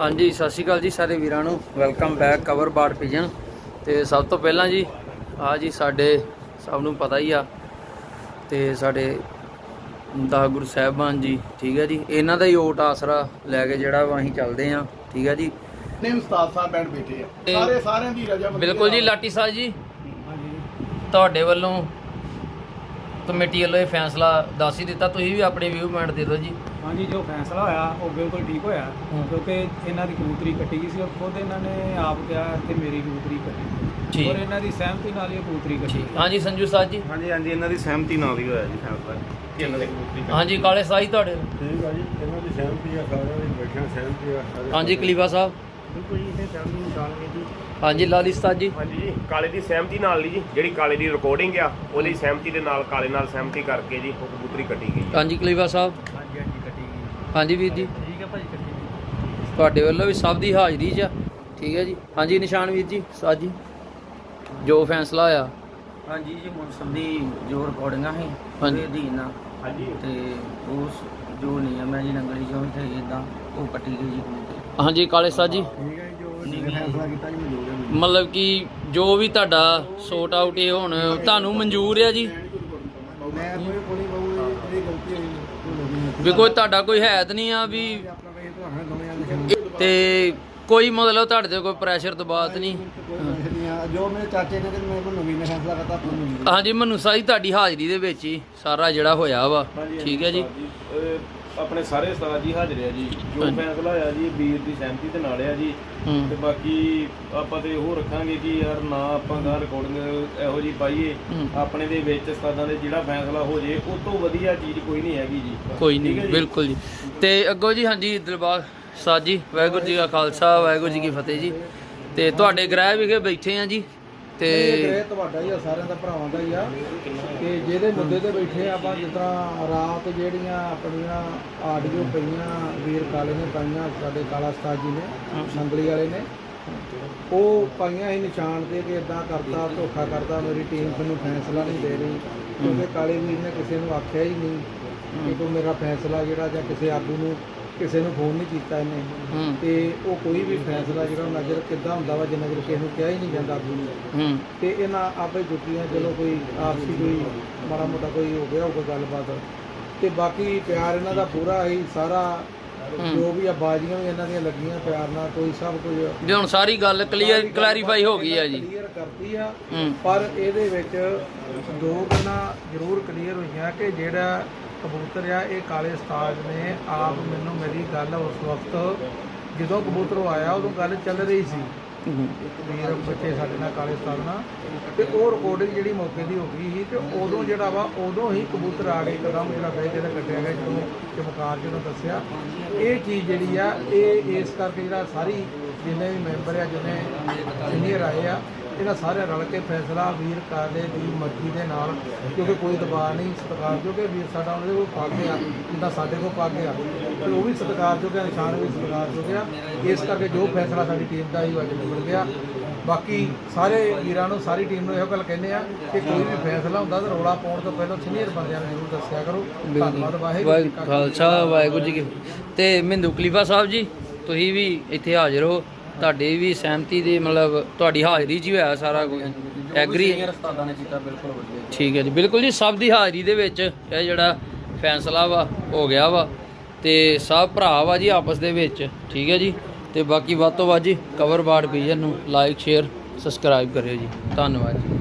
ਹਾਂਜੀ ਸਤਿ ਸ਼੍ਰੀ ਅਕਾਲ ਜੀ ਸਾਰੇ ਵੀਰਾਂ ਨੂੰ। ਵੈਲਕਮ ਬੈਕ ਕਵਰ ਬਾੜ ਪਿਜਨ ਤੇ ਸਭ ਤੋਂ ਪਹਿਲਾਂ ਜੀ ਆ ਜੀ ਸਾਡੇ ਸਭ ਨੂੰ ਪਤਾ ਹੀ ਆ ਤੇ ਸਾਡੇ ਦਸ ਗੁਰੂ ਸਾਹਿਬਾਨ ਜੀ ਠੀਕ ਹੈ ਜੀ। ਇਹਨਾਂ ਦਾ ਹੀ ਓਟ ਆਸਰਾ ਲੈ ਕੇ ਜਿਹੜਾ ਵਾ ਅਸੀਂ ਚੱਲਦੇ ਆ ਠੀਕ ਹੈ ਜੀ। ਨੇ ਉਸਤਾਦ ਸਾਹਿਬ ਬੈਠ ਬੈਠੇ ਆ। ਸਾਰੇ ਸਾਰਿਆਂ ਦੀ ਰਜਾ ਬਿਲਕੁਲ ਜੀ ਲਾਟੀ ਸਾਹਿਬ ਜੀ ਤੁਹਾਡੇ ਵੱਲੋਂ ਕਮੇਟੀ ਵੱਲੋਂ ਇਹ ਫੈਸਲਾ ਦੱਸ ਹੀ ਦਿੱਤਾ ਤੁਸੀਂ ਵੀ ਆਪਣੇ ਵਿਊ ਪੁਆਇੰਟ ਦੇ ਦਿਓ ਜੀ। ਹਾਂਜੀ ਜੋ ਫੈਸਲਾ ਹੋਇਆ ਉਹ ਬਿਲਕੁਲ ਠੀਕ ਹੋਇਆ ਹੂੰ। ਕਿਉਂਕਿ ਇਹਨਾਂ ਦੀ ਕਬੂਤਰੀ ਕੱਟੀ ਗਈ ਸੀ ਔਰ ਖੁਦ ਇਹਨਾਂ ਨੇ ਆਪ ਕਿਹਾ ਕਿ ਮੇਰੀ ਕਬੂਤਰੀ ਕੱਟੀ ਠੀਕ। ਔਰ ਇਹਨਾਂ ਦੀ ਸਹਿਮਤੀ ਨਾਲ ਹੀ ਇਹ ਕਬੂਤਰੀ ਕੱਟੀ ਹਾਂਜੀ ਸੰਜੂ ਸਾਹਿਬ ਜੀ। ਹਾਂਜੀ ਹਾਂਜੀ ਇਹਨਾਂ ਦੀ ਸਹਿਮਤੀ ਨਾਲ ਹੀ ਹੋਇਆ ਜੀ ਫੈਸਲਾ ਕਿ ਇਹਨਾਂ ਦੀ ਕਬੂਤਰੀ ਕੱਟੀ। ਹਾਂਜੀ ਕਾਲੇ ਸਾਹਿਬ ਜੀ ਤੁਹਾਡੇ। ਠੀਕ ਆ ਜੀ ਇਹਨਾਂ ਦੀ ਸਹਿਮਤੀ ਆ ਸਾਰਿਆਂ ਦੀ ਬੈਠਿਆਂ ਸਹਿਮਤੀ ਆ ਸਾਰੇ ਹਾਂਜੀ ਕਲੀਵਾ ਸਾਹਿਬ। ਬਿਲਕੁਲ ਜੀ ਇਹ ਸਹਿਮਤੀ ਨਾਲ ਹੀ ਜੀ। ਹਾਂਜੀ ਲਾਲੀ ਸਾਹਿਬ ਜੀ। ਹਾਂਜੀ ਜੀ ਕਾਲੇ ਦੀ ਸਹਿਮਤੀ ਨਾਲ ਨਹੀਂ ਜੀ ਜਿਹੜੀ ਕਾਲੇ ਦੀ ਰਿਕਾਰਡਿੰਗ ਆ ਉਹਦੀ ਸਹਿਮਤੀ ਦੇ ਨਾਲ ਕਾਲੇ ਨਾਲ ਸਹਿਮਤੀ ਕਰਕੇ ਜੀ ਉਹ ਕਬੂਤਰੀ ਕੱਟੀ ਗਈ ਹਾਂਜੀ ਕਲੀਵਾ ਸਾਹਿਬ। ਹਾਂਜੀ ਹਾਂਜੀ ਕੱਟੀ ਗਈ ਹਾਂਜੀ ਵੀਰ ਜੀ। ਠੀਕ ਹੈ ਭਾਜੀ ਕੱਟੀ ਗਈ। ਤੁਹਾਡੇ ਵੱਲੋਂ ਵੀ ਸਭ ਦੀ ਹਾਜ਼ਰੀ 'ਚ ਆ। ਠੀਕ ਹੈ ਜੀ। ਹਾਂਜੀ ਨਿਸ਼ਾਨ ਵੀਰ ਜੀ ਸਾਜ ਜੀ। ਜੋ ਫੈਸਲਾ ਹੋਇਆ। ਹਾਂਜੀ ਜੀ ਮੌਸਮ ਦੀ ਜੋ ਰਿਕਾਰਡਿੰਗਾਂ ਸੀ ਹਾਂਜੀ। ਉਹਦੇ ਅਧੀਨ ਆ। ਹਾਂਜੀ। ਤੇ ਉਸ ਜੋ ਨਿਯਮ ਹੈ ਜੀ ਨੰਗਲੀ ਜੋ ਤੇ ਇਦਾਂ ਉਹ ਕੱਟੀ ਗਈ ਜੀ। ਹਾਂਜੀ, ਕਾਲੇ ਸਾਹਿਬ ਜੀ। ਮਤਲਬ ਕਿ ਜੋ ਵੀ ਤੁਹਾਡਾ ਸੋਟ ਆਊਟ ਇਹ ਹੁਣ, ਤੁਹਾਨੂੰ ਮਨਜ਼ੂਰ ਆ ਜੀ? ਕੋਈ ਵੀ ਕੋਈ ਤੁਹਾਡਾ ਕੋਈ ਹੈਤ ਨਹੀਂ ਆ ਵੀ ਤੇ ਕੋਈ ਮਤਲਬ ਤੁਹਾਡੇ ਤੇ ਕੋਈ ਪ੍ਰੈਸ਼ਰ ਦਬਾਅ ਤਾਂ ਨਹੀਂ। ਜੋ ਮੇਰੇ ਚਾਚੇ ਨੇ ਤੇ ਮੇਰੇ ਕੋਲ ਨਵੀਂ ਨੇ ਫੈਸਲਾ ਕਰਤਾ ਆਪਣਾ ਮਨਜ਼ੂਰ ਹਾਂਜੀ ਮਨੂੰ ਸਾਈ ਤੁਹਾਡੀ ਹਾਜ਼ਰੀ ਦੇ ਵਿੱਚ ਹੀ ਸਾਰਾ ਜਿਹੜਾ ਹੋਇਆ ਵਾ। ਠੀਕ ਹੈ ਜੀ। ਅਹ ਆਪਣੇ ਸਾਰੇ ਉਸਤਾਦ ਜੀ ਹਾਜ਼ਰ ਆ ਜੀ। ਜੋ। ਫੈਸਲਾ ਹੋਇਆ ਜੀ ਵੀਰ ਦੀ ਸਹਿਮਤੀ ਦੇ ਨਾਲ ਆ ਜੀ। ਤੇ ਬਾਕੀ ਆਪਾਂ ਤੇ ਉਹ ਰੱਖਾਂਗੇ ਕਿ ਯਾਰ ਨਾ ਆਪਾਂ ਦਾ ਰਿਕਾਰਡਿੰਗ ਇਹੋ ਜੀ ਪਾਈਏ। ਹੂੰ। ਆਪਣੇ ਦੇ ਵਿੱਚ ਉਸਤਾਦਾਂ ਦੇ ਜਿਹੜਾ ਫੈਸਲਾ ਹੋ ਜੇ ਉਹ ਤੋਂ ਵਧੀਆ ਚੀਜ਼ ਕੋਈ ਨਹੀਂ ਹੈਗੀ ਜੀ। ਕੋਈ ਠੀਕ ਨਹੀਂ ਜੀ? ਬਿਲਕੁਲ ਜੀ। ਤੇ ਅੱਗੋਂ ਜੀ ਹਾਂਜੀ ਦਿਲਬਾਗ ਸਾਜ ਜੀ, ਵਾਹਿਗੁਰੂ ਜੀ ਕਾ ਖਾਲਸਾ, ਵਾਹਿਗੁਰੂ ਜੀ ਕੀ ਫਤਿਹ ਜੀ। ਤੇ ਤੁਹਾਡੇ ਗ੍ਰਹਿ ਵਿਖੇ ਬੈਠੇ ਆ ਜੀ। ਤੇ ਤੇ ਤੁਹਾਡਾ ਹੀ ਆ, ਸਾਰਿਆਂ ਦਾ ਭਰਾਵਾਂ ਦਾ ਹੀ ਆ। ਕਿ ਜਿਹਦੇ ਮੁੱਦੇ ਤੇ ਬੈਠੇ ਆਪਾਂ ਜਿਸ ਤਰ੍ਹਾਂ ਰਾਤ ਜਿਹੜੀਆਂ ਆਪਣੀਆਂ ਆਡੀਓ ਪਈਆਂ, ਵੀਰ ਕਾਲੇ ਨੇ ਪਾਈਆਂ, ਸਾਡੇ ਕਾਲਾ ਉਸਤਾਦ ਜੀ ਨੇ, ਸੰਗਲੀ ਵਾਲੇ ਨੇ। ਉਹ ਪਾਈਆਂ ਹੀ ਨਿਸ਼ਾਨ ਤੇ ਕਿ ਇਦਾਂ ਕਰਦਾ ਧੋਖਾ ਕਰਤਾ, ਮੇਰੀ ਟੀਮ ਮੈਨੂੰ ਫੈਸਲਾ ਨਹੀਂ ਦੇ ਰਹੀ। ਕਿਉਂਕਿ ਕਾਲੇ ਵੀਰ ਨੇ ਕਿਸੇ ਨੂੰ ਆਖਿਆ ਹੀ ਨਹੀਂ ਕਿ ਤੂੰ ਮੇਰਾ ਫੈਸਲਾ ਜਿਹੜਾ ਜਾਂ ਕਿਸੇ ਆਗੂ ਨੂੰ ਕਿਸੇ ਨੂੰ ਫੋਨ ਨਹੀਂ ਕੀਤਾ ਇਹਨੇ। ਹੂੰ। ਤੇ ਉਹ ਕੋਈ ਵੀ ਫੈਸਲਾ ਜਿਹੜਾ ਉਹ ਨਜ਼ਰ ਕਿੱਦਾਂ ਹੁੰਦਾ ਵਾ ਜਿੰਨਾ ਚਿਰ ਕਿਸੇ ਨੂੰ ਕਿਹਾ ਹੀ ਨਹੀਂ ਜਾਂਦਾ ਆਗੂ ਨੂੰ। ਹੂੰ। ਤੇ ਇਹਨਾਂ ਆਪੇ ਜੁੱਤੀਆਂ ਚਲੋ ਕੋਈ ਆਪਸੀ ਕੋਈ ਮਾੜਾ ਮੋਟਾ ਕੋਈ ਹੋ ਗਿਆ ਹੋਊਗਾ ਗੱਲਬਾਤ। ਤੇ ਬਾਕੀ ਪਿਆਰ ਇਹਨਾਂ ਦਾ ਪੂਰਾ ਹੀ ਸਾਰਾ ਜੋ ਵੀ ਆ ਬਾਜ਼ੀਆਂ ਵੀ ਇਹਨਾਂ ਦੀਆਂ ਲੱਗੀਆਂ ਪਿਆਰ ਨਾਲ ਕੋਈ ਸਭ ਕੁਝ ਜੀ ਹੁਣ ਸਾਰੀ ਗੱਲ ਕਲੀਅਰ ਕਲੈਰੀਫਾਈ ਹੋ ਗਈ ਆ ਜੀ। ਕਲੀਅਰ ਕਰਦੀ ਆ। ਹੂੰ। ਪਰ ਇਹਦੇ ਵਿੱਚ ਦੋ ਗੱਲਾਂ ਜ਼ਰੂਰ ਕਲੀਅਰ ਹੋਈਆਂ ਕਿ ਜਿਹੜਾ ਕਬੂਤਰ ਆ ਇਹ ਕਾਲੇ ਉਸਤਾਦ ਨੇ ਆਪ ਮੈਨੂੰ ਮੇਰੀ ਗੱਲ ਉਸ ਵਕਤ ਜਦੋਂ ਕਬੂਤਰ ਉਹ ਆਇਆ ਉਦੋਂ ਗੱਲ ਚੱਲ ਰਹੀ ਸੀ। ਵੀਰ ਬੱਚੇ ਸਾਡੇ ਨਾਲ ਕਾਲੇ ਉਸਤਾਦ ਨਾਲ ਤੇ ਉਹ ਰਿਕਾਰਡਿੰਗ ਜਿਹੜੀ ਮੌਕੇ ਦੀ ਹੋ ਗਈ ਸੀ ਤੇ ਉਦੋਂ ਜਿਹੜਾ ਵਾ ਉਦੋਂ ਹੀ ਕਬੂਤਰ ਆ ਗਏ ਇੱਕਦਮ ਜਿਹੜਾ ਬਹਿ ਜਿਹੜਾ ਕੱਟਿਆ ਗਿਆ ਜਦੋਂ ਚਮਕਾਰ ਜਿਹਨੂੰ ਦੱਸਿਆ ਇਹ ਚੀਜ਼ ਜਿਹੜੀ ਆ ਇਹ ਇਸ ਕਰਕੇ ਜਿਹੜਾ ਸਾਰੀ ਜਿੰਨੇ ਵੀ ਮੈਂਬਰ ਆ ਜਿੰਨੇ ਸੀਨੀਅਰ ਆਏ ਆ ਇਹਨਾਂ ਸਾਰਿਆਂ ਰਲ ਕੇ ਫੈਸਲਾ ਵੀਰ ਕਾਲੇ ਦੀ ਮਰਜ਼ੀ ਦੇ ਨਾਲ ਕਿਉਂਕਿ ਕੋਈ ਦਬਾਅ ਨਹੀਂ ਸਤਿਕਾਰ ਕਿਉਂਕਿ ਵੀਰ ਸਾਡਾ ਉਹਦੇ ਕੋਲ ਪਾ ਗਿਆ ਜਿੱਦਾਂ ਸਾਡੇ ਕੋਲ ਪਾ ਗਿਆ ਤੇ ਉਹ ਵੀ ਸਤਿਕਾਰ ਜੋਗਿਆ ਨਿਸ਼ਾਨ ਵੀ ਸਤਿਕਾਰ ਜੋਗਿਆ ਇਸ ਕਰਕੇ ਜੋ ਫੈਸਲਾ ਸਾਡੀ ਟੀਮ ਦਾ ਹੀ ਅੱਜ ਮਿਲ ਗਿਆ। ਬਾਕੀ ਸਾਰੇ ਵੀਰਾਂ ਨੂੰ ਸਾਰੀ ਟੀਮ ਨੂੰ ਇਹੋ ਗੱਲ ਕਹਿੰਦੇ ਆ ਕਿ ਕੋਈ ਵੀ ਫੈਸਲਾ ਹੁੰਦਾ ਤਾਂ ਰੌਲਾ ਪਾਉਣ ਤੋਂ ਪਹਿਲਾਂ ਸੀਨੀਅਰ ਬੰਦਿਆਂ ਨੂੰ ਜ਼ਰੂਰ ਦੱਸਿਆ ਕਰੋ। ਧੰਨਵਾਦ ਵਾਹਿਗੁਰੂ ਜੀ ਕਾ ਖਾਲਸਾ ਵਾਹਿਗੁਰੂ ਜੀ ਕੀ ਤੇ ਮਿੰਦੂ ਕਲੀਫਾ ਸਾਹਿਬ ਜੀ ਤੁਸੀਂ ਵੀ ਇੱਥੇ ਹਾਜ਼ਰ ਹੋ। ਤੁਹਾਡੀ ਵੀ ਸਹਿਮਤੀ ਦੇ ਮਤਲਬ ਤੁਹਾਡੀ ਹਾਜ਼ਰੀ 'ਚ ਹੀ ਹੋਇਆ ਸਾਰਾ ਕੁਝ। ਐਗਰੀ ਸੀਨੀਅਰ ਉਸਤਾਦਾਂ ਨੇ ਕੀਤਾ ਬਿਲਕੁਲ ਵਧੀਆ ਠੀਕ ਹੈ ਜੀ ਬਿਲਕੁਲ ਜੀ ਸਭ ਦੀ ਹਾਜ਼ਰੀ ਦੇ ਵਿੱਚ ਇਹ ਜਿਹੜਾ ਫੈਸਲਾ ਵਾ ਹੋ ਗਿਆ ਵਾ ਤੇ ਸਭ ਭਰਾ ਵਾ ਜੀ ਆਪਸ ਦੇ ਵਿੱਚ ਠੀਕ ਹੈ ਜੀ ਤੇ ਬਾਕੀ ਵੱਧ ਤੋਂ ਵੱਧ ਜੀ ਕਵਰ ਬਾੜ ਪੀਜਨ ਨੂੰ ਲਾਈਕ ਸ਼ੇਅਰ ਸਬਸਕ੍ਰਾਈਬ ਕਰਿਓ ਜੀ ਧੰਨਵਾਦ ਜੀ।